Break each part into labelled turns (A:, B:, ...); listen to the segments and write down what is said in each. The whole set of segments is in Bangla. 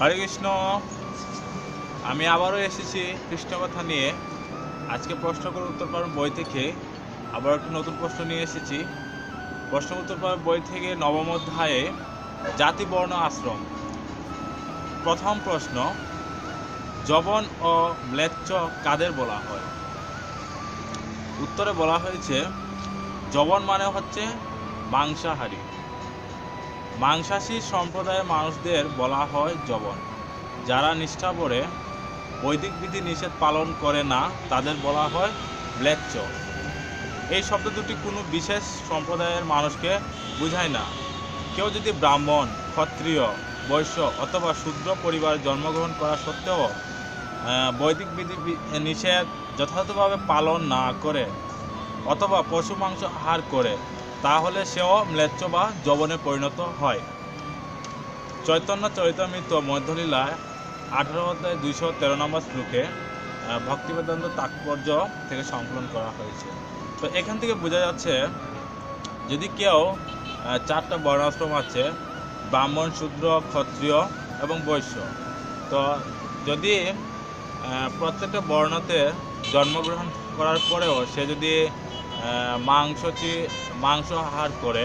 A: হরে কৃষ্ণ। আমি আবারও এসেছি কৃষ্ণ কথা নিয়ে। আজকে প্রশ্ন করে উত্তর পাওয়ার বই থেকে। আবার একটা নতুন প্রশ্ন নিয়ে এসেছি। প্রশ্ন উত্তর পাওয়ার বই থেকে নবম অধ্যায়ে জাতি, বর্ণ, আশ্রম। প্রথম প্রশ্ন জবন ও ম্লেচ্ছ কাদের বলা হয়? উত্তরে বলা হয়েছে জবন মানে হচ্ছে মাংসাহারী। মাংসাশী সম্প্রদায়ের মানুষদের বলা হয় জবন। যারা নিষ্ঠা করে বৈদিক বিধি নিষেধ পালন করে না, তাদের বলা হয় ম্লেচ্ছ এই শব্দ দুটি কোনো বিশেষ সম্প্রদায়ের মানুষকে বোঝায় না। কেউ যদি ব্রাহ্মণ, ক্ষত্রিয়, বৈশ্য অথবা শূদ্র পরিবারে জন্মগ্রহণ করা সত্ত্বেও বৈদিক বিধি নিষেধ যথাযথভাবে পালন না করে অথবা পশু মাংস আহার করে তাহলে সেও ম্লেচ্ছ বা যবনে পরিণত হয়। চৈতন্য চরিতামৃত মধ্যলীলায় আঠারো অধ্যায় দুইশো তেরো নম্বর শ্লোকে ভক্তিবেদান্ত তাৎপর্য থেকে সংকলন করা হয়েছে। তো এখান থেকে বোঝা যাচ্ছে, যদি কেউ চারটা বর্ণাশ্রম আছে, ব্রাহ্মণ, শূদ্র, ক্ষত্রিয় এবং বৈশ্য, তো যদি প্রত্যেকটা বর্ণতে জন্মগ্রহণ করার পরেও সে যদি মাংস মাংস আহার করে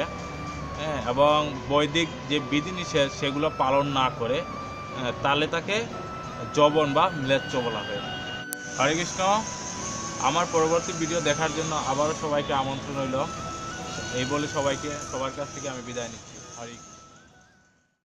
A: হ্যাঁ, এবং বৈদিক যে বিধিনিষেধ সেগুলো পালন না করে তাহলে তাকে জবন বা ম্লেচ্ছ বলা হয়। হরে কৃষ্ণ আমার পরবর্তী ভিডিও দেখার জন্য আবারও সবাইকে আমন্ত্রণ হইল এই বলে সবাইকে সবার কাছ থেকে আমি বিদায় নিচ্ছি। হরে